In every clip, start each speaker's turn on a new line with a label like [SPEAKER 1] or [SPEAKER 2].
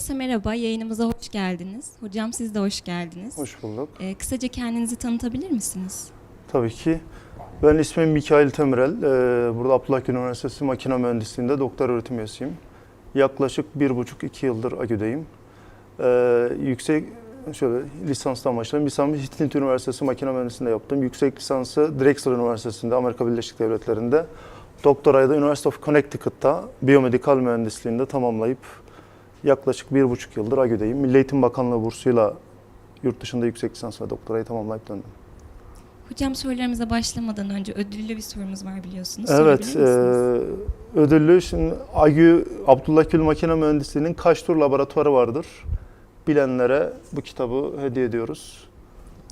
[SPEAKER 1] Herkese merhaba, yayınımıza hoş geldiniz. Hocam siz de hoş geldiniz.
[SPEAKER 2] Hoş bulduk.
[SPEAKER 1] Ee, kısaca kendinizi tanıtabilir misiniz?
[SPEAKER 2] Tabii ki. Ben ismim Mikail Temirel. Ee, burada Abdullah Üniversitesi Makine Mühendisliği'nde doktor öğretim üyesiyim. Yaklaşık bir buçuk iki yıldır AGÜ'deyim. Ee, yüksek şöyle lisanstan başladım. Lisansımı Hitlit Üniversitesi Makine Mühendisliği'nde yaptım. Yüksek lisansı Drexel Üniversitesi'nde Amerika Birleşik Devletleri'nde. Doktorayı da University of Connecticut'ta biyomedikal mühendisliğinde tamamlayıp yaklaşık bir buçuk yıldır AGÜ'deyim. Milli Eğitim Bakanlığı bursuyla yurt dışında yüksek lisans ve doktorayı tamamlayıp döndüm.
[SPEAKER 1] Hocam sorularımıza başlamadan önce ödüllü bir sorumuz var biliyorsunuz.
[SPEAKER 2] Evet, e, ödüllü şimdi AGÜ Abdullah Gül Makine Mühendisliği'nin kaç tur laboratuvarı vardır? Bilenlere bu kitabı hediye ediyoruz.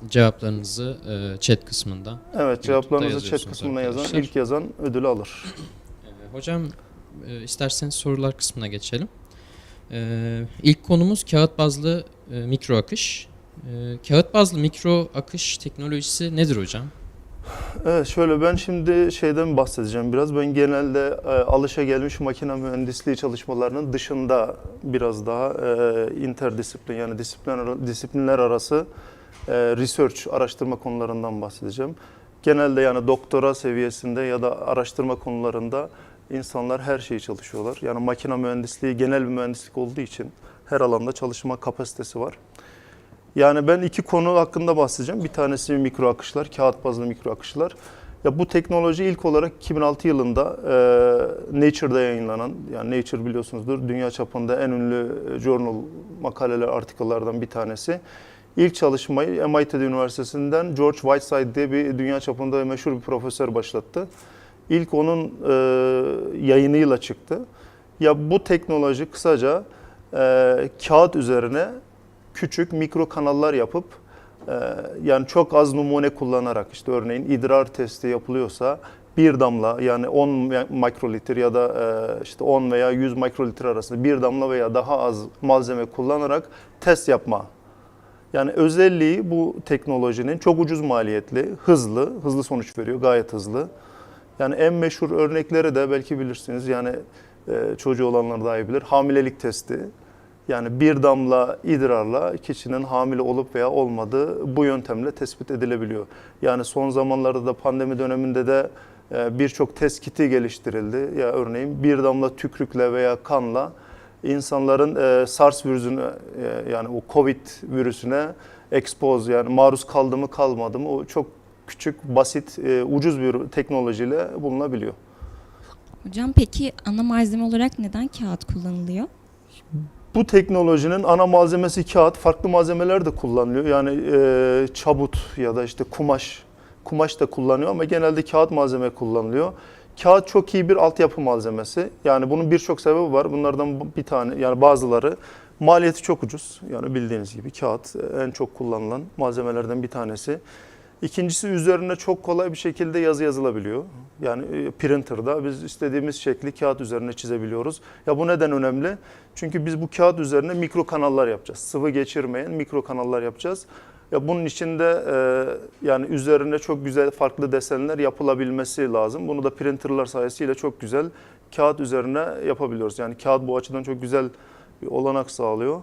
[SPEAKER 3] Cevaplarınızı e, chat kısmında.
[SPEAKER 2] Evet, cevaplarınızı chat kısmına yazan,
[SPEAKER 3] arkadaşlar.
[SPEAKER 2] ilk yazan ödülü alır.
[SPEAKER 3] E, hocam e, isterseniz sorular kısmına geçelim. E, ilk konumuz kağıt bazlı e, mikro akış. E, kağıt bazlı mikro akış teknolojisi nedir hocam?
[SPEAKER 2] Evet, şöyle ben şimdi şeyden bahsedeceğim biraz. Ben genelde e, alışa gelmiş makine mühendisliği çalışmalarının dışında biraz daha e, interdisiplin yani disiplinler, disiplinler arası e, research, araştırma konularından bahsedeceğim. Genelde yani doktora seviyesinde ya da araştırma konularında insanlar her şeyi çalışıyorlar. Yani makine mühendisliği genel bir mühendislik olduğu için her alanda çalışma kapasitesi var. Yani ben iki konu hakkında bahsedeceğim. Bir tanesi mikro akışlar, kağıt bazlı mikro akışlar. Ya bu teknoloji ilk olarak 2006 yılında e, Nature'da yayınlanan, yani Nature biliyorsunuzdur, dünya çapında en ünlü e, journal makaleler, artikellerden bir tanesi. İlk çalışmayı MIT Üniversitesi'nden George Whiteside diye bir dünya çapında meşhur bir profesör başlattı. İlk onun e, yayınıyla çıktı. Ya bu teknoloji kısaca e, kağıt üzerine küçük mikro kanallar yapıp e, yani çok az numune kullanarak işte örneğin idrar testi yapılıyorsa bir damla yani 10 mikrolitre ya da e, işte 10 veya 100 mikrolitre arasında bir damla veya daha az malzeme kullanarak test yapma. Yani özelliği bu teknolojinin çok ucuz maliyetli, hızlı, hızlı sonuç veriyor, gayet hızlı. Yani en meşhur örnekleri de belki bilirsiniz yani e, çocuğu olanlar daha iyi bilir. Hamilelik testi. Yani bir damla idrarla kişinin hamile olup veya olmadığı bu yöntemle tespit edilebiliyor. Yani son zamanlarda da pandemi döneminde de e, birçok test kiti geliştirildi. Ya örneğin bir damla tükrükle veya kanla insanların e, SARS virüsüne e, yani o Covid virüsüne expose yani maruz kaldı mı kalmadı mı o çok küçük, basit, e, ucuz bir teknolojiyle bulunabiliyor.
[SPEAKER 1] Hocam peki ana malzeme olarak neden kağıt kullanılıyor?
[SPEAKER 2] Bu teknolojinin ana malzemesi kağıt, farklı malzemeler de kullanılıyor. Yani e, çabut ya da işte kumaş, kumaş da kullanıyor ama genelde kağıt malzeme kullanılıyor. Kağıt çok iyi bir altyapı malzemesi. Yani bunun birçok sebebi var. Bunlardan bir tane yani bazıları maliyeti çok ucuz. Yani bildiğiniz gibi kağıt en çok kullanılan malzemelerden bir tanesi. İkincisi üzerine çok kolay bir şekilde yazı yazılabiliyor. Yani e, printer'da biz istediğimiz şekli kağıt üzerine çizebiliyoruz. Ya bu neden önemli? Çünkü biz bu kağıt üzerine mikro kanallar yapacağız. Sıvı geçirmeyen mikro kanallar yapacağız. Ya bunun için de e, yani üzerine çok güzel farklı desenler yapılabilmesi lazım. Bunu da printerlar sayesinde çok güzel kağıt üzerine yapabiliyoruz. Yani kağıt bu açıdan çok güzel bir olanak sağlıyor.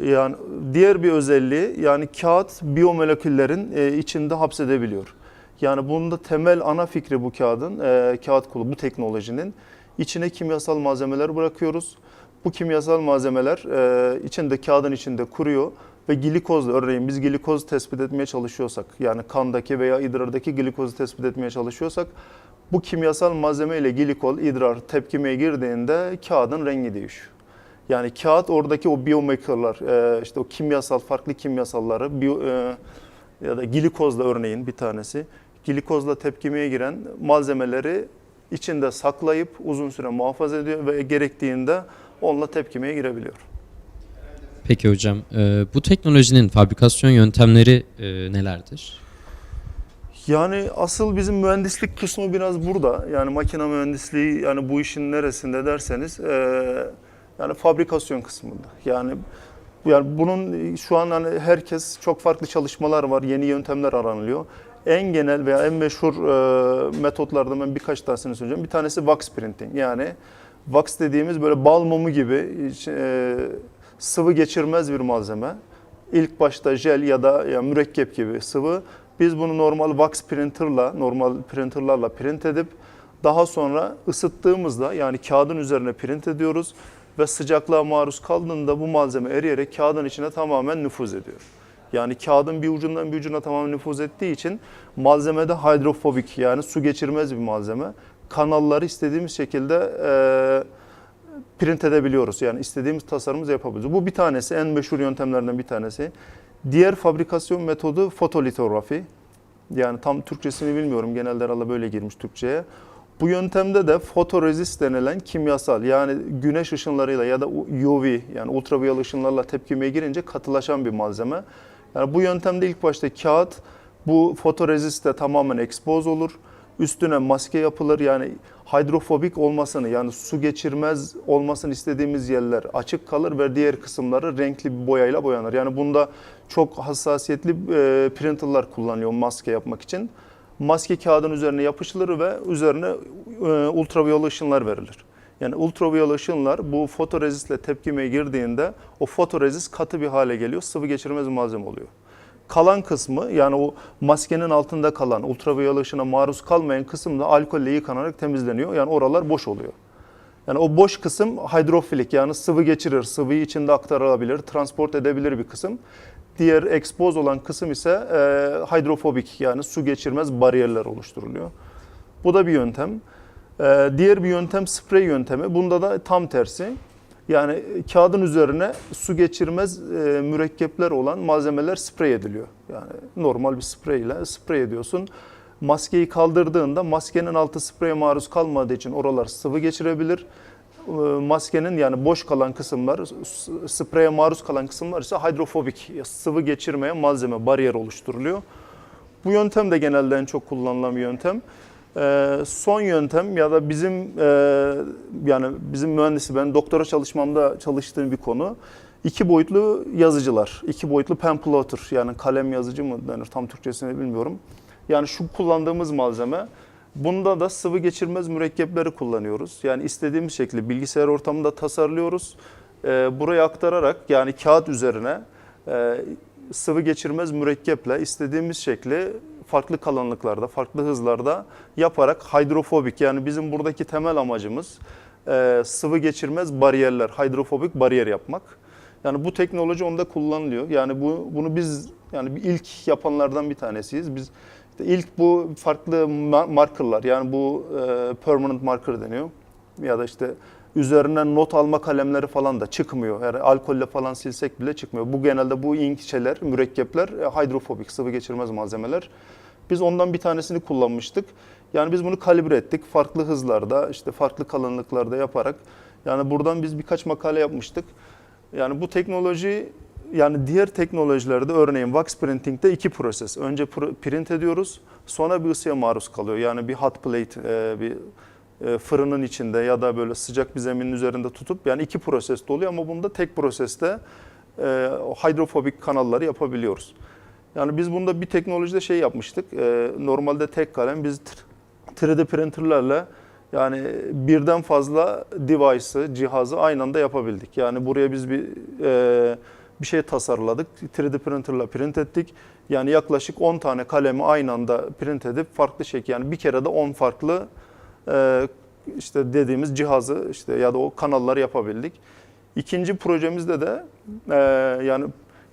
[SPEAKER 2] Yani diğer bir özelliği yani kağıt biyomoleküllerin e, içinde hapsedebiliyor. Yani bunda temel ana fikri bu kağıdın, e, kağıt kulu bu teknolojinin içine kimyasal malzemeler bırakıyoruz. Bu kimyasal malzemeler e, içinde kağıdın içinde kuruyor ve glikozla örneğin biz glikoz tespit etmeye çalışıyorsak yani kandaki veya idrardaki glikozu tespit etmeye çalışıyorsak bu kimyasal malzeme ile glikol idrar tepkimeye girdiğinde kağıdın rengi değişiyor. Yani kağıt oradaki o biyomekarlar, e, işte o kimyasal, farklı kimyasalları biyo, e, ya da glikozla örneğin bir tanesi, glikozla tepkimeye giren malzemeleri içinde saklayıp uzun süre muhafaza ediyor ve gerektiğinde onunla tepkimeye girebiliyor.
[SPEAKER 3] Peki hocam e, bu teknolojinin fabrikasyon yöntemleri e, nelerdir?
[SPEAKER 2] Yani asıl bizim mühendislik kısmı biraz burada. Yani makine mühendisliği yani bu işin neresinde derseniz e, yani fabrikasyon kısmında. Yani yani bunun şu an hani herkes çok farklı çalışmalar var, yeni yöntemler aranılıyor. en genel veya en meşhur e, metotlardan ben birkaç tanesini söyleyeceğim. Bir tanesi wax printing. Yani wax dediğimiz böyle bal mumu gibi e, sıvı geçirmez bir malzeme. İlk başta jel ya da ya mürekkep gibi sıvı. Biz bunu normal wax printerla, normal printerlarla print edip daha sonra ısıttığımızda yani kağıdın üzerine print ediyoruz ve sıcaklığa maruz kaldığında bu malzeme eriyerek kağıdın içine tamamen nüfuz ediyor. Yani kağıdın bir ucundan bir ucuna tamamen nüfuz ettiği için malzemede hidrofobik yani su geçirmez bir malzeme. Kanalları istediğimiz şekilde e, print edebiliyoruz. Yani istediğimiz tasarımımızı yapabiliyoruz. Bu bir tanesi, en meşhur yöntemlerden bir tanesi. Diğer fabrikasyon metodu fotolitografi. Yani tam Türkçesini bilmiyorum. Genelde herhalde böyle girmiş Türkçe'ye. Bu yöntemde de fotorezist denilen kimyasal yani güneş ışınlarıyla ya da UV yani ultraviyole ışınlarla tepkimeye girince katılaşan bir malzeme. Yani bu yöntemde ilk başta kağıt bu fotoreziste tamamen expose olur. Üstüne maske yapılır yani hidrofobik olmasını yani su geçirmez olmasını istediğimiz yerler açık kalır ve diğer kısımları renkli bir boyayla boyanır. Yani bunda çok hassasiyetli printerlar kullanılıyor maske yapmak için. Maske kağıdın üzerine yapışılır ve üzerine e, ultraviyole ışınlar verilir. Yani ultraviyole ışınlar bu fotorezistle tepkimeye girdiğinde o fotorezist katı bir hale geliyor, sıvı geçirmez malzeme oluyor. Kalan kısmı yani o maskenin altında kalan ultraviyole ışına maruz kalmayan kısım da alkolle yıkanarak temizleniyor. Yani oralar boş oluyor. Yani o boş kısım hidrofilik yani sıvı geçirir, sıvıyı içinde aktarılabilir, transport edebilir bir kısım. Diğer expose olan kısım ise e, hidrofobik yani su geçirmez bariyerler oluşturuluyor. Bu da bir yöntem. E, diğer bir yöntem sprey yöntemi. Bunda da tam tersi. Yani kağıdın üzerine su geçirmez e, mürekkepler olan malzemeler sprey ediliyor. Yani normal bir sprey ile sprey ediyorsun. Maskeyi kaldırdığında maskenin altı spreye maruz kalmadığı için oralar sıvı geçirebilir. E, Maskenin yani boş kalan kısımlar, spreye maruz kalan kısımlar ise hidrofobik, sıvı geçirmeyen malzeme, bariyer oluşturuluyor. Bu yöntem de genelde en çok kullanılan bir yöntem. Ee, son yöntem ya da bizim e, yani bizim mühendisi ben doktora çalışmamda çalıştığım bir konu. iki boyutlu yazıcılar, iki boyutlu pen plotter yani kalem yazıcı mı denir tam Türkçesini bilmiyorum. Yani şu kullandığımız malzeme bunda da sıvı geçirmez mürekkepleri kullanıyoruz. Yani istediğimiz şekilde bilgisayar ortamında tasarlıyoruz. Ee, buraya aktararak yani kağıt üzerine e, sıvı geçirmez mürekkeple istediğimiz şekli farklı kalınlıklarda, farklı hızlarda yaparak hidrofobik yani bizim buradaki temel amacımız e, sıvı geçirmez bariyerler, hidrofobik bariyer yapmak. Yani bu teknoloji onda kullanılıyor. Yani bu bunu biz yani ilk yapanlardan bir tanesiyiz. Biz ilk bu farklı ma- markerlar yani bu e, permanent marker deniyor ya da işte üzerinden not alma kalemleri falan da çıkmıyor. Yani alkolle falan silsek bile çıkmıyor. Bu genelde bu ink şeyler, mürekkepler e, hidrofobik, sıvı geçirmez malzemeler. Biz ondan bir tanesini kullanmıştık. Yani biz bunu kalibre ettik. Farklı hızlarda, işte farklı kalınlıklarda yaparak. Yani buradan biz birkaç makale yapmıştık. Yani bu teknoloji yani diğer teknolojilerde örneğin wax printing'de iki proses. Önce pr- print ediyoruz, sonra bir ısıya maruz kalıyor. Yani bir hot plate, e, bir e, fırının içinde ya da böyle sıcak bir zeminin üzerinde tutup yani iki proseste oluyor ama bunda tek proseste e, hidrofobik kanalları yapabiliyoruz. Yani biz bunda bir teknolojide şey yapmıştık. Normalde tek kalem biz tr- 3D printerlerle yani birden fazla device'ı, cihazı aynı anda yapabildik. Yani buraya biz bir e, bir şey tasarladık. 3D printerla print ettik. Yani yaklaşık 10 tane kalemi aynı anda print edip farklı şekil yani bir kere de 10 farklı e, işte dediğimiz cihazı işte ya da o kanalları yapabildik. İkinci projemizde de e, yani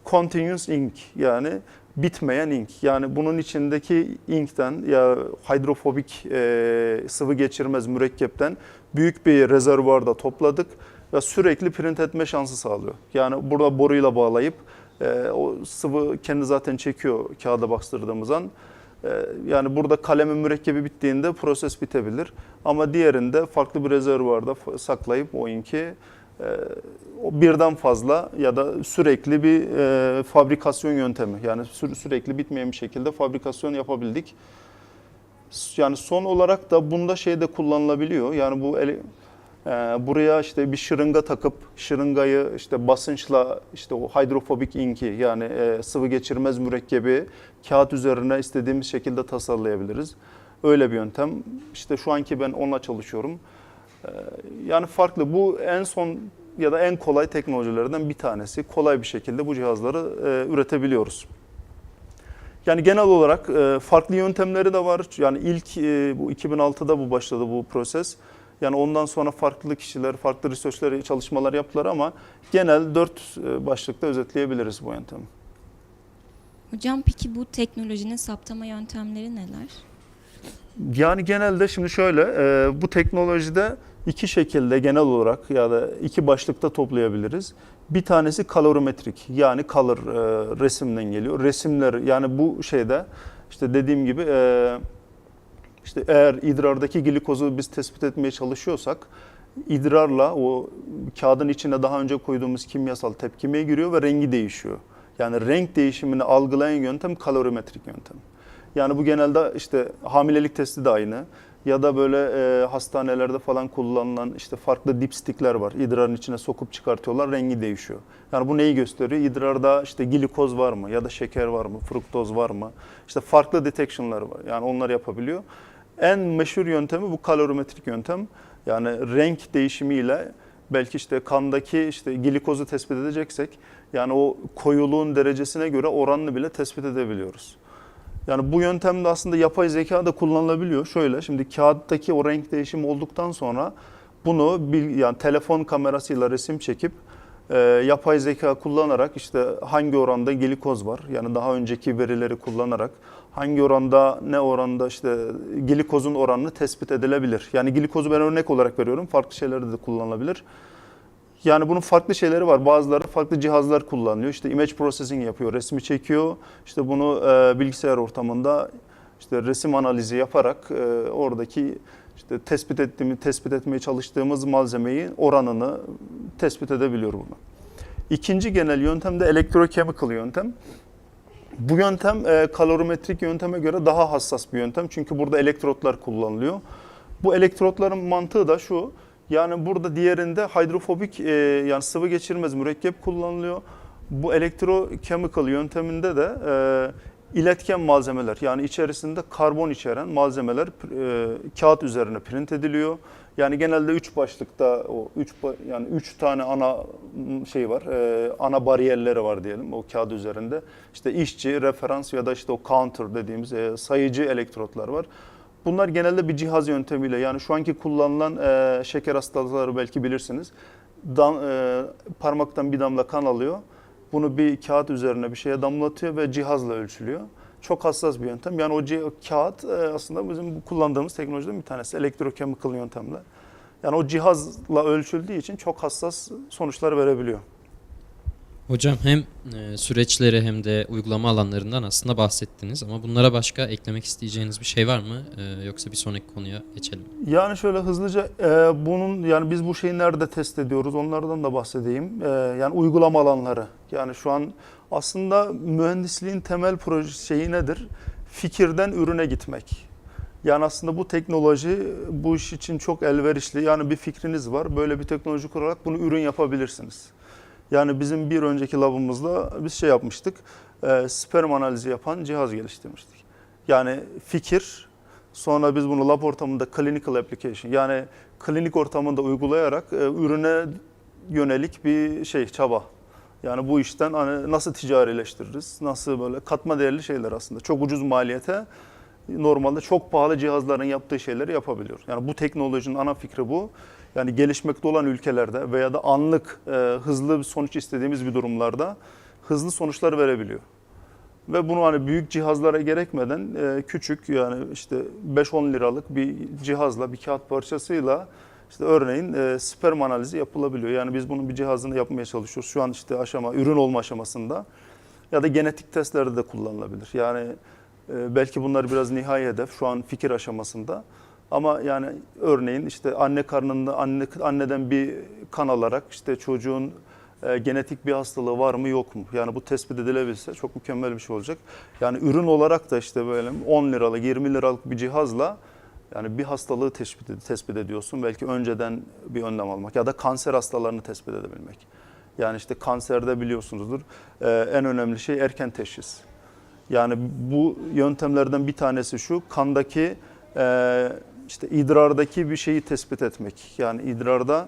[SPEAKER 2] continuous ink yani bitmeyen ink. Yani bunun içindeki inkten ya hidrofobik e, sıvı geçirmez mürekkepten büyük bir rezervuarda topladık ve sürekli print etme şansı sağlıyor. Yani burada boruyla bağlayıp e, o sıvı kendi zaten çekiyor kağıda bastırdığımız an. E, yani burada kalemin mürekkebi bittiğinde proses bitebilir. Ama diğerinde farklı bir rezervuarda saklayıp o inki e, o birden fazla ya da sürekli bir e, fabrikasyon yöntemi. Yani sü- sürekli bitmeyen bir şekilde fabrikasyon yapabildik. Yani son olarak da bunda şey de kullanılabiliyor. Yani bu ele- buraya işte bir şırınga takıp şırıngayı işte basınçla işte o hidrofobik inki yani e, sıvı geçirmez mürekkebi kağıt üzerine istediğimiz şekilde tasarlayabiliriz. Öyle bir yöntem. İşte şu anki ben onunla çalışıyorum. Ee, yani farklı. Bu en son ya da en kolay teknolojilerden bir tanesi. Kolay bir şekilde bu cihazları e, üretebiliyoruz. Yani genel olarak e, farklı yöntemleri de var. Yani ilk bu 2006'da bu başladı bu proses. Yani ondan sonra farklı kişiler, farklı researchler, çalışmalar yaptılar ama genel dört e, başlıkta özetleyebiliriz bu yöntemi.
[SPEAKER 1] Hocam peki bu teknolojinin saptama yöntemleri neler?
[SPEAKER 2] Yani genelde şimdi şöyle, e, bu teknolojide iki şekilde genel olarak ya da iki başlıkta toplayabiliriz. Bir tanesi kalorimetrik yani color e, resimden geliyor. Resimler yani bu şeyde işte dediğim gibi işte eğer idrardaki glikozu biz tespit etmeye çalışıyorsak idrarla o kağıdın içine daha önce koyduğumuz kimyasal tepkimeye giriyor ve rengi değişiyor. Yani renk değişimini algılayan yöntem kalorimetrik yöntem. Yani bu genelde işte hamilelik testi de aynı ya da böyle e, hastanelerde falan kullanılan işte farklı dipstickler var. İdrarın içine sokup çıkartıyorlar, rengi değişiyor. Yani bu neyi gösteriyor? İdrarda işte glikoz var mı ya da şeker var mı, fruktoz var mı? İşte farklı detection'lar var. Yani onlar yapabiliyor. En meşhur yöntemi bu kalorimetrik yöntem. Yani renk değişimiyle belki işte kandaki işte glikozu tespit edeceksek yani o koyuluğun derecesine göre oranını bile tespit edebiliyoruz. Yani bu yöntemde aslında yapay zeka da kullanılabiliyor. Şöyle şimdi kağıttaki o renk değişimi olduktan sonra bunu bir, yani telefon kamerasıyla resim çekip e, yapay zeka kullanarak işte hangi oranda glikoz var yani daha önceki verileri kullanarak hangi oranda ne oranda işte glikozun oranını tespit edilebilir. Yani glikozu ben örnek olarak veriyorum. Farklı şeylerde de kullanılabilir. Yani bunun farklı şeyleri var. Bazıları farklı cihazlar kullanıyor. İşte image processing yapıyor, resmi çekiyor. İşte bunu e, bilgisayar ortamında işte resim analizi yaparak e, oradaki işte tespit ettiğimi tespit etmeye çalıştığımız malzemeyi oranını tespit edebiliyor bunu. İkinci genel yöntem de elektrochemical yöntem. Bu yöntem e, kalorimetrik yönteme göre daha hassas bir yöntem. Çünkü burada elektrotlar kullanılıyor. Bu elektrotların mantığı da şu. Yani burada diğerinde hidrofobik e, yani sıvı geçirmez mürekkep kullanılıyor. Bu elektrochemical yönteminde de e, iletken malzemeler yani içerisinde karbon içeren malzemeler kağıt üzerine print ediliyor. Yani genelde üç başlıkta o üç yani üç tane ana şey var. e, ana bariyerleri var diyelim o kağıt üzerinde. İşte işçi, referans ya da işte o counter dediğimiz e, sayıcı elektrotlar var. Bunlar genelde bir cihaz yöntemiyle yani şu anki kullanılan e, şeker hastalıkları belki bilirsiniz. Dam, e, parmaktan bir damla kan alıyor. Bunu bir kağıt üzerine bir şeye damlatıyor ve cihazla ölçülüyor. Çok hassas bir yöntem. Yani o, o kağıt e, aslında bizim kullandığımız teknolojiden bir tanesi. Elektrochemical yöntemle. Yani o cihazla ölçüldüğü için çok hassas sonuçlar verebiliyor.
[SPEAKER 3] Hocam hem e, süreçleri hem de uygulama alanlarından aslında bahsettiniz ama bunlara başka eklemek isteyeceğiniz bir şey var mı? E, yoksa bir sonraki konuya geçelim.
[SPEAKER 2] Yani şöyle hızlıca e, bunun yani biz bu şeyi nerede test ediyoruz onlardan da bahsedeyim. Yani uygulama alanları. Yani şu an aslında mühendisliğin temel proje şeyi nedir? Fikirden ürüne gitmek. Yani aslında bu teknoloji bu iş için çok elverişli. Yani bir fikriniz var. Böyle bir teknoloji kurarak bunu ürün yapabilirsiniz. Yani bizim bir önceki labımızda biz şey yapmıştık. E, sperm analizi yapan cihaz geliştirmiştik. Yani fikir, sonra biz bunu lab ortamında clinical application yani klinik ortamında uygulayarak e, ürüne yönelik bir şey çaba. Yani bu işten hani nasıl ticarileştiririz, nasıl böyle katma değerli şeyler aslında. Çok ucuz maliyete normalde çok pahalı cihazların yaptığı şeyleri yapabiliyor. Yani bu teknolojinin ana fikri bu. Yani gelişmekte olan ülkelerde veya da anlık e, hızlı bir sonuç istediğimiz bir durumlarda hızlı sonuçlar verebiliyor. Ve bunu hani büyük cihazlara gerekmeden e, küçük yani işte 5-10 liralık bir cihazla bir kağıt parçasıyla işte örneğin e, sperm analizi yapılabiliyor. Yani biz bunun bir cihazını yapmaya çalışıyoruz. Şu an işte aşama ürün olma aşamasında ya da genetik testlerde de kullanılabilir. Yani e, belki bunlar biraz nihai hedef şu an fikir aşamasında. Ama yani örneğin işte anne karnında anne anneden bir kan alarak işte çocuğun e, genetik bir hastalığı var mı yok mu? Yani bu tespit edilebilse çok mükemmel bir şey olacak. Yani ürün olarak da işte böyle 10 liralık 20 liralık bir cihazla Yani bir hastalığı tespit, tespit ediyorsun. Belki önceden bir önlem almak ya da kanser hastalarını tespit edebilmek. Yani işte kanserde biliyorsunuzdur e, en önemli şey erken teşhis. Yani bu yöntemlerden bir tanesi şu kandaki e, işte idrardaki bir şeyi tespit etmek. Yani idrarda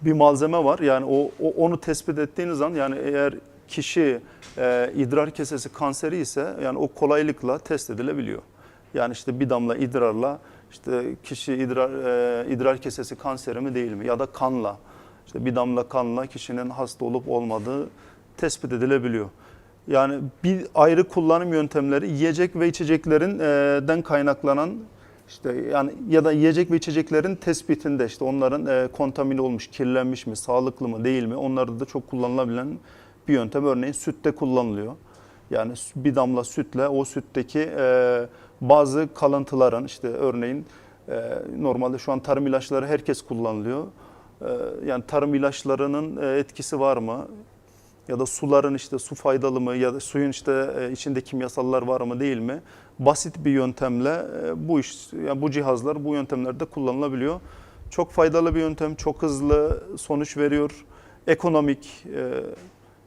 [SPEAKER 2] bir malzeme var. Yani o, o onu tespit ettiğiniz zaman yani eğer kişi e, idrar kesesi kanseri ise yani o kolaylıkla test edilebiliyor. Yani işte bir damla idrarla işte kişi idrar e, idrar kesesi kanseri mi değil mi ya da kanla işte bir damla kanla kişinin hasta olup olmadığı tespit edilebiliyor. Yani bir ayrı kullanım yöntemleri yiyecek ve içeceklerin e, den kaynaklanan işte yani ya da yiyecek ve içeceklerin tespitinde işte onların e, kontamine olmuş, kirlenmiş mi, sağlıklı mı değil mi onlarda da çok kullanılabilen bir yöntem. Örneğin sütte kullanılıyor. Yani bir damla sütle o sütteki e, bazı kalıntıların işte örneğin e, normalde şu an tarım ilaçları herkes kullanılıyor. E, yani tarım ilaçlarının e, etkisi var mı? Ya da suların işte su faydalı mı ya da suyun işte e, içinde kimyasallar var mı değil mi? Basit bir yöntemle e, bu iş yani bu cihazlar bu yöntemlerde kullanılabiliyor. Çok faydalı bir yöntem, çok hızlı sonuç veriyor. Ekonomik, e,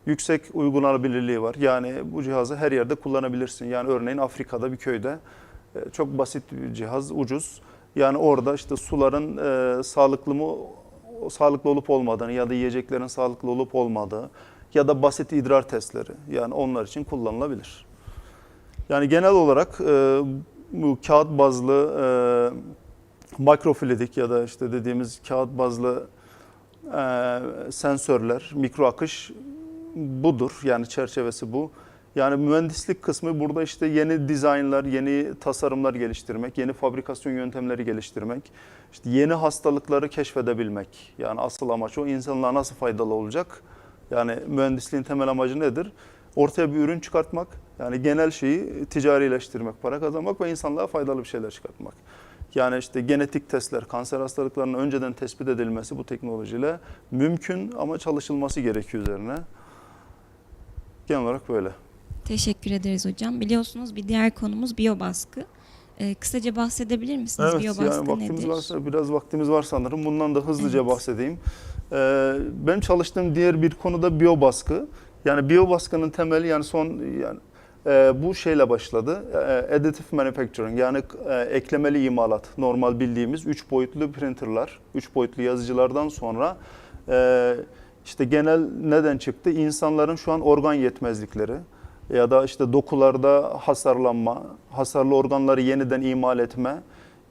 [SPEAKER 2] yüksek uygulanabilirliği var. Yani bu cihazı her yerde kullanabilirsin. Yani örneğin Afrika'da bir köyde e, çok basit bir cihaz, ucuz. Yani orada işte suların e, sağlıklı mı sağlıklı olup olmadığını ya da yiyeceklerin sağlıklı olup olmadığı ya da basit idrar testleri yani onlar için kullanılabilir. Yani genel olarak e, bu kağıt bazlı e, mikrofluidik ya da işte dediğimiz kağıt bazlı e, sensörler, mikro akış budur. Yani çerçevesi bu. Yani mühendislik kısmı burada işte yeni dizaynlar, yeni tasarımlar geliştirmek, yeni fabrikasyon yöntemleri geliştirmek, işte yeni hastalıkları keşfedebilmek. Yani asıl amaç o insanlığa nasıl faydalı olacak? Yani mühendisliğin temel amacı nedir? Ortaya bir ürün çıkartmak, yani genel şeyi ticarileştirmek, para kazanmak ve insanlığa faydalı bir şeyler çıkartmak. Yani işte genetik testler, kanser hastalıklarının önceden tespit edilmesi bu teknolojiyle mümkün ama çalışılması gerekiyor üzerine. Genel olarak böyle.
[SPEAKER 1] Teşekkür ederiz hocam. Biliyorsunuz bir diğer konumuz biyobaskı. Ee, kısaca bahsedebilir misiniz?
[SPEAKER 2] Evet
[SPEAKER 1] biyobaskı
[SPEAKER 2] yani vaktimiz
[SPEAKER 1] nedir?
[SPEAKER 2] varsa biraz vaktimiz var sanırım. Bundan da hızlıca
[SPEAKER 1] Evet.
[SPEAKER 2] bahsedeyim. Ee, benim çalıştığım diğer bir konuda biyobaskı. Yani biyobaskının temeli yani son yani e, bu şeyle başladı. E, additive manufacturing yani e, eklemeli imalat. Normal bildiğimiz 3 boyutlu printerlar, 3 boyutlu yazıcılardan sonra e, işte genel neden çıktı? İnsanların şu an organ yetmezlikleri ya da işte dokularda hasarlanma, hasarlı organları yeniden imal etme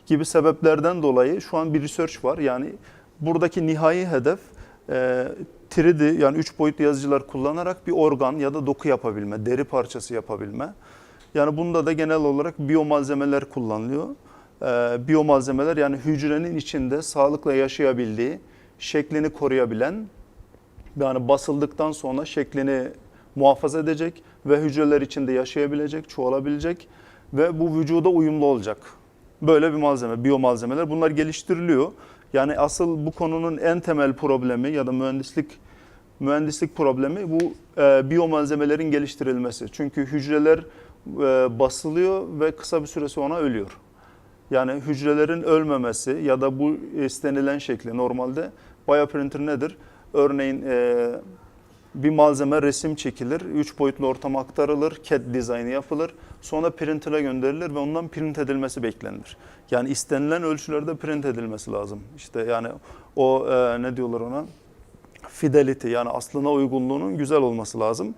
[SPEAKER 2] gibi sebeplerden dolayı şu an bir research var. Yani buradaki nihai hedef e, 3D yani 3 boyutlu yazıcılar kullanarak bir organ ya da doku yapabilme, deri parçası yapabilme. Yani bunda da genel olarak biyomalzemeler kullanılıyor. E, biyomalzemeler yani hücrenin içinde sağlıkla yaşayabildiği, şeklini koruyabilen, yani basıldıktan sonra şeklini muhafaza edecek ve hücreler içinde yaşayabilecek, çoğalabilecek ve bu vücuda uyumlu olacak. Böyle bir malzeme, biyomalzemeler bunlar geliştiriliyor. Yani asıl bu konunun en temel problemi ya da mühendislik mühendislik problemi bu e, biyomalzemelerin geliştirilmesi. Çünkü hücreler e, basılıyor ve kısa bir süre sonra ölüyor. Yani hücrelerin ölmemesi ya da bu istenilen şekli normalde bioprinter nedir? Örneğin e, bir malzeme resim çekilir, 3 boyutlu ortama aktarılır, CAD dizaynı yapılır, sonra printer'a gönderilir ve ondan print edilmesi beklenir. Yani istenilen ölçülerde print edilmesi lazım. İşte yani o e, ne diyorlar ona? Fidelity yani aslına uygunluğunun güzel olması lazım.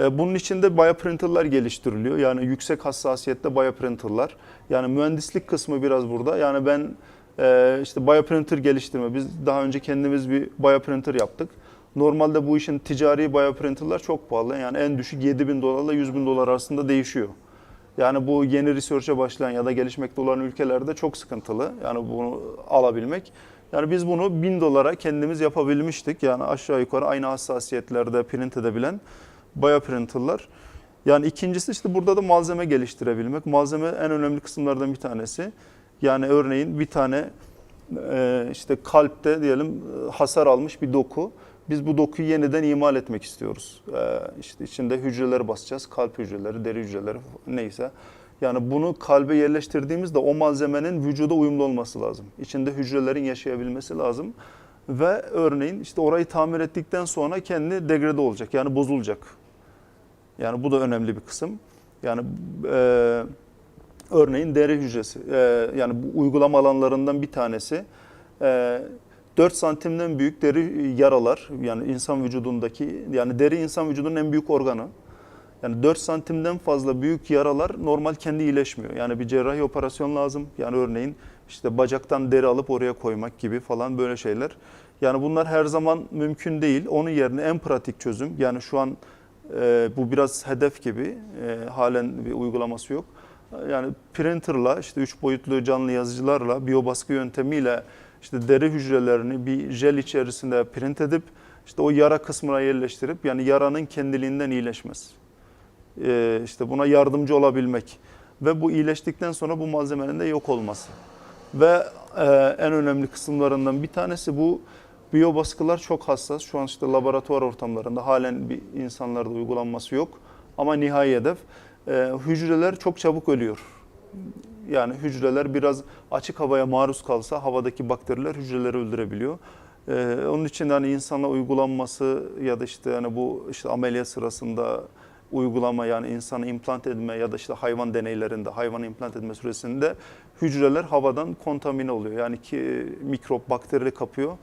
[SPEAKER 2] E, bunun için de bioprinterlar geliştiriliyor. Yani yüksek hassasiyette bioprinterlar. Yani mühendislik kısmı biraz burada. Yani ben e, işte bioprinter geliştirme, biz daha önce kendimiz bir bioprinter yaptık. Normalde bu işin ticari bioprinterlar çok pahalı. Yani en düşük 7 bin dolarla 100 bin dolar arasında değişiyor. Yani bu yeni research'e başlayan ya da gelişmekte olan ülkelerde çok sıkıntılı. Yani bunu alabilmek. Yani biz bunu 1000 dolara kendimiz yapabilmiştik. Yani aşağı yukarı aynı hassasiyetlerde print edebilen bioprinterlar. Yani ikincisi işte burada da malzeme geliştirebilmek. Malzeme en önemli kısımlardan bir tanesi. Yani örneğin bir tane e, işte kalpte diyelim e, hasar almış bir doku. Biz bu dokuyu yeniden imal etmek istiyoruz. Ee, işte içinde hücreleri basacağız. Kalp hücreleri, deri hücreleri neyse. Yani bunu kalbe yerleştirdiğimizde o malzemenin vücuda uyumlu olması lazım. İçinde hücrelerin yaşayabilmesi lazım. Ve örneğin işte orayı tamir ettikten sonra kendi degrade olacak yani bozulacak. Yani bu da önemli bir kısım. Yani e, örneğin deri hücresi e, yani bu uygulama alanlarından bir tanesi e, 4 santimden büyük deri yaralar yani insan vücudundaki yani deri insan vücudunun en büyük organı. Yani 4 santimden fazla büyük yaralar normal kendi iyileşmiyor. Yani bir cerrahi operasyon lazım. Yani örneğin işte bacaktan deri alıp oraya koymak gibi falan böyle şeyler. Yani bunlar her zaman mümkün değil. Onun yerine en pratik çözüm yani şu an e, bu biraz hedef gibi e, halen bir uygulaması yok. Yani printerla işte üç boyutlu canlı yazıcılarla biyobaskı yöntemiyle işte deri hücrelerini bir jel içerisinde print edip işte o yara kısmına yerleştirip yani yaranın kendiliğinden iyileşmesi. Ee, işte buna yardımcı olabilmek ve bu iyileştikten sonra bu malzemenin de yok olması. Ve e, en önemli kısımlarından bir tanesi bu biyobaskılar çok hassas. Şu an işte laboratuvar ortamlarında halen bir insanlarda uygulanması yok. Ama nihai hedef e, hücreler çok çabuk ölüyor. Yani hücreler biraz açık havaya maruz kalsa havadaki bakteriler hücreleri öldürebiliyor. Ee, onun için hani insana uygulanması ya da işte hani bu işte ameliyat sırasında uygulama yani insana implant etme ya da işte hayvan deneylerinde hayvan implant etme süresinde hücreler havadan kontamine oluyor. Yani ki mikrop, bakteri kapıyor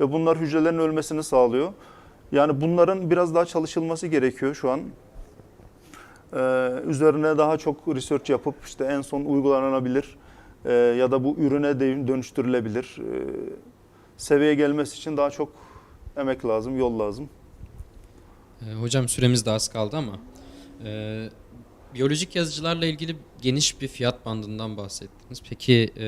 [SPEAKER 2] ve bunlar hücrelerin ölmesini sağlıyor. Yani bunların biraz daha çalışılması gerekiyor şu an. Ee, üzerine daha çok research yapıp işte en son uygulanabilir e, ya da bu ürüne dönüştürülebilir. E, seviyeye gelmesi için daha çok emek lazım, yol lazım.
[SPEAKER 3] Ee, hocam süremiz de az kaldı ama e, biyolojik yazıcılarla ilgili geniş bir fiyat bandından bahsettiniz. Peki e,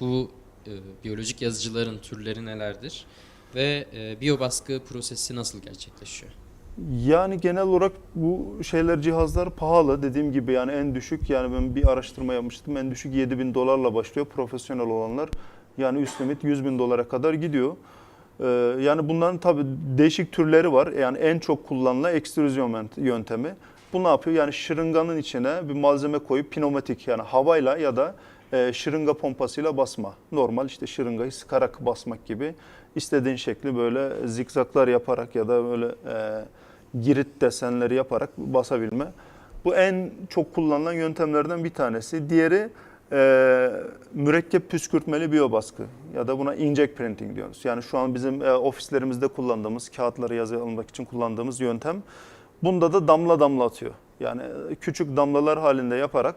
[SPEAKER 3] bu e, biyolojik yazıcıların türleri nelerdir ve e, biyobaskı prosesi nasıl gerçekleşiyor?
[SPEAKER 2] Yani genel olarak bu şeyler cihazlar pahalı. Dediğim gibi yani en düşük yani ben bir araştırma yapmıştım. En düşük 7 bin dolarla başlıyor profesyonel olanlar. Yani üst limit 100 bin dolara kadar gidiyor. Ee, yani bunların tabii değişik türleri var. Yani en çok kullanılan ekstrüzyon yöntemi. Bu ne yapıyor? Yani şırınganın içine bir malzeme koyup pneumatik yani havayla ya da e, şırınga pompasıyla basma. Normal işte şırıngayı sıkarak basmak gibi istediğin şekli böyle zikzaklar yaparak ya da böyle e, girit desenleri yaparak basabilme. Bu en çok kullanılan yöntemlerden bir tanesi. Diğeri e, mürekkep püskürtmeli biyobaskı ya da buna inkjet printing diyoruz. Yani şu an bizim e, ofislerimizde kullandığımız, kağıtları yazı almak için kullandığımız yöntem. Bunda da damla damla atıyor. Yani küçük damlalar halinde yaparak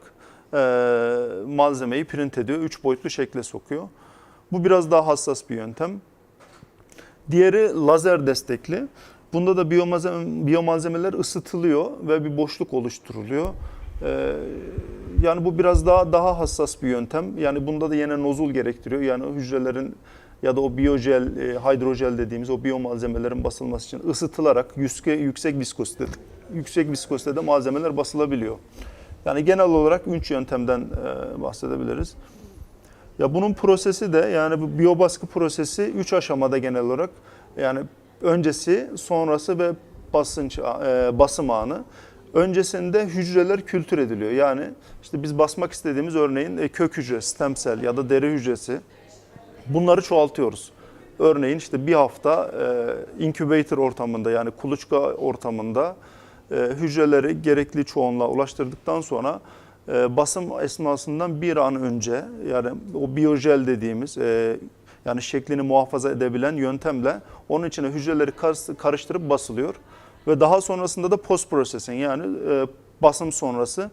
[SPEAKER 2] e, malzemeyi print ediyor, üç boyutlu şekle sokuyor. Bu biraz daha hassas bir yöntem. Diğeri lazer destekli. Bunda da biyomalzeme, biyomalzemeler ısıtılıyor ve bir boşluk oluşturuluyor. Ee, yani bu biraz daha daha hassas bir yöntem. Yani bunda da yine nozul gerektiriyor. Yani hücrelerin ya da o biyojel, e, hidrojel dediğimiz o biyomalzemelerin basılması için ısıtılarak yüksek, yüksek viskozite yüksek viskozitede malzemeler basılabiliyor. Yani genel olarak üç yöntemden e, bahsedebiliriz. Ya bunun prosesi de yani bu biyobaskı prosesi 3 aşamada genel olarak. Yani öncesi, sonrası ve basınç e, basım anı. Öncesinde hücreler kültür ediliyor. Yani işte biz basmak istediğimiz örneğin e, kök hücre, stem cell ya da deri hücresi. Bunları çoğaltıyoruz. Örneğin işte bir hafta e, incubator ortamında yani kuluçka ortamında e, hücreleri gerekli çoğunluğa ulaştırdıktan sonra e, basım esnasından bir an önce yani o biyojel dediğimiz e, yani şeklini muhafaza edebilen yöntemle onun içine hücreleri kar- karıştırıp basılıyor. Ve daha sonrasında da post processing yani e, basım sonrası.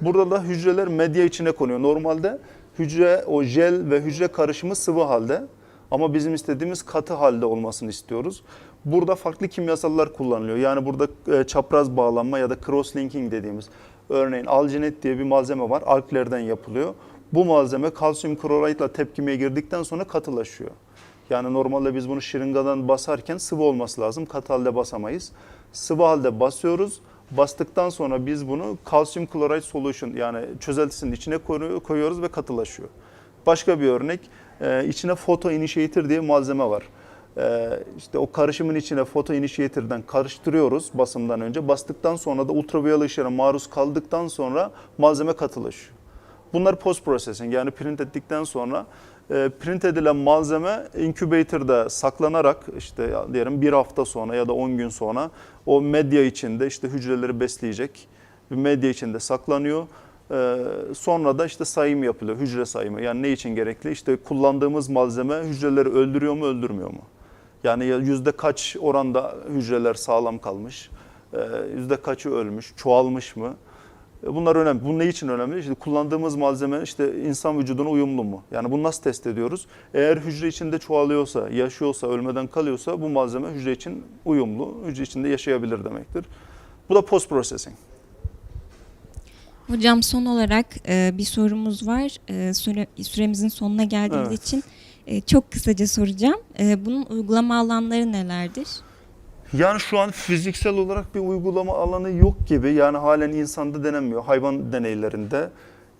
[SPEAKER 2] Burada da hücreler medya içine konuyor. Normalde hücre o jel ve hücre karışımı sıvı halde ama bizim istediğimiz katı halde olmasını istiyoruz. Burada farklı kimyasallar kullanılıyor. Yani burada e, çapraz bağlanma ya da cross linking dediğimiz örneğin alginet diye bir malzeme var. Alklerden yapılıyor. Bu malzeme kalsiyum kloritla tepkimeye girdikten sonra katılaşıyor. Yani normalde biz bunu şırıngadan basarken sıvı olması lazım. Katı halde basamayız. Sıvı halde basıyoruz. Bastıktan sonra biz bunu kalsiyum klorit solution yani çözeltisinin içine koyuyoruz ve katılaşıyor. Başka bir örnek e, içine photo initiator diye malzeme var. Ee, işte o karışımın içine foto initiator'dan karıştırıyoruz basımdan önce. Bastıktan sonra da ultraviyole ışığına maruz kaldıktan sonra malzeme katılışıyor. Bunlar post processing yani print ettikten sonra e, print edilen malzeme incubator'da saklanarak işte diyelim bir hafta sonra ya da 10 gün sonra o medya içinde işte hücreleri besleyecek bir medya içinde saklanıyor. Ee, sonra da işte sayım yapılıyor, hücre sayımı. Yani ne için gerekli? İşte kullandığımız malzeme hücreleri öldürüyor mu, öldürmüyor mu? Yani ya yüzde kaç oranda hücreler sağlam kalmış, e, yüzde kaçı ölmüş, çoğalmış mı? E, Bunlar önemli. Bu ne için önemli? İşte kullandığımız malzeme işte insan vücuduna uyumlu mu? Yani bunu nasıl test ediyoruz? Eğer hücre içinde çoğalıyorsa, yaşıyorsa, ölmeden kalıyorsa bu malzeme hücre için uyumlu, hücre içinde yaşayabilir demektir. Bu da post processing.
[SPEAKER 1] Hocam son olarak e, bir sorumuz var. E, süre, süremizin sonuna geldiğimiz
[SPEAKER 2] Evet.
[SPEAKER 1] için çok kısaca soracağım. Bunun uygulama alanları nelerdir?
[SPEAKER 2] Yani şu an fiziksel olarak bir uygulama alanı yok gibi. Yani halen insanda denenmiyor. Hayvan deneylerinde.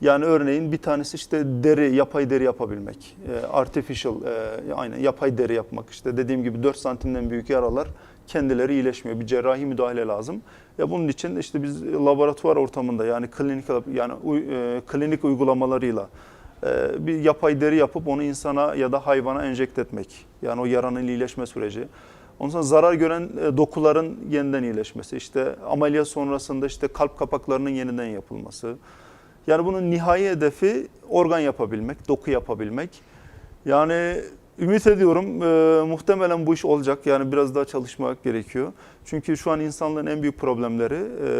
[SPEAKER 2] Yani örneğin bir tanesi işte deri, yapay deri yapabilmek. E, artificial, e, aynen yapay deri yapmak. İşte dediğim gibi 4 santimden büyük yaralar kendileri iyileşmiyor. Bir cerrahi müdahale lazım. Ya bunun için işte biz laboratuvar ortamında yani klinik yani e, klinik uygulamalarıyla e, bir yapay deri yapıp onu insana ya da hayvana enjekte etmek. Yani o yaranın iyileşme süreci. Ondan sonra zarar gören e, dokuların yeniden iyileşmesi, işte ameliyat sonrasında işte kalp kapaklarının yeniden yapılması. Yani bunun nihai hedefi organ yapabilmek, doku yapabilmek. Yani ümit ediyorum e, muhtemelen bu iş olacak. Yani biraz daha çalışmak gerekiyor. Çünkü şu an insanlığın en büyük problemleri e,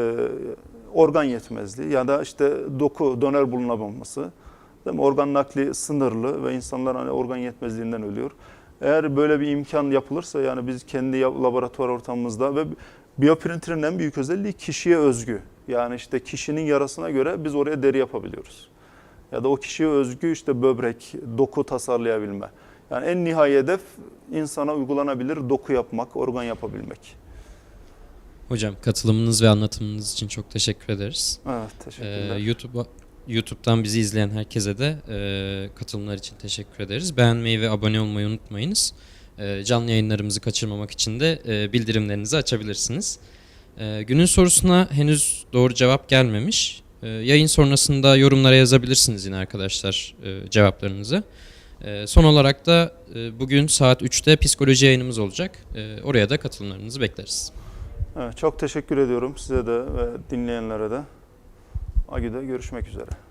[SPEAKER 2] organ yetmezliği ya da işte doku, döner bulunamaması. Değil mi? Organ nakli sınırlı ve insanlar hani organ yetmezliğinden ölüyor. Eğer böyle bir imkan yapılırsa yani biz kendi laboratuvar ortamımızda ve biyoprinterin en büyük özelliği kişiye özgü. Yani işte kişinin yarasına göre biz oraya deri yapabiliyoruz. Ya da o kişiye özgü işte böbrek, doku tasarlayabilme. Yani en nihai hedef insana uygulanabilir doku yapmak, organ yapabilmek.
[SPEAKER 3] Hocam katılımınız ve anlatımınız için çok teşekkür ederiz.
[SPEAKER 2] Evet,
[SPEAKER 3] Ee,
[SPEAKER 2] teşekkürler.
[SPEAKER 3] YouTube'a YouTube'dan bizi izleyen herkese de e, katılımlar için teşekkür ederiz. Beğenmeyi ve abone olmayı unutmayınız. E, canlı yayınlarımızı kaçırmamak için de e, bildirimlerinizi açabilirsiniz. E, günün sorusuna henüz doğru cevap gelmemiş. E, yayın sonrasında yorumlara yazabilirsiniz yine arkadaşlar e, cevaplarınızı. E, son olarak da e, bugün saat 3'te psikoloji yayınımız olacak. E, oraya da katılımlarınızı bekleriz.
[SPEAKER 2] Evet, çok teşekkür ediyorum size de ve dinleyenlere de. Agü'de görüşmek üzere.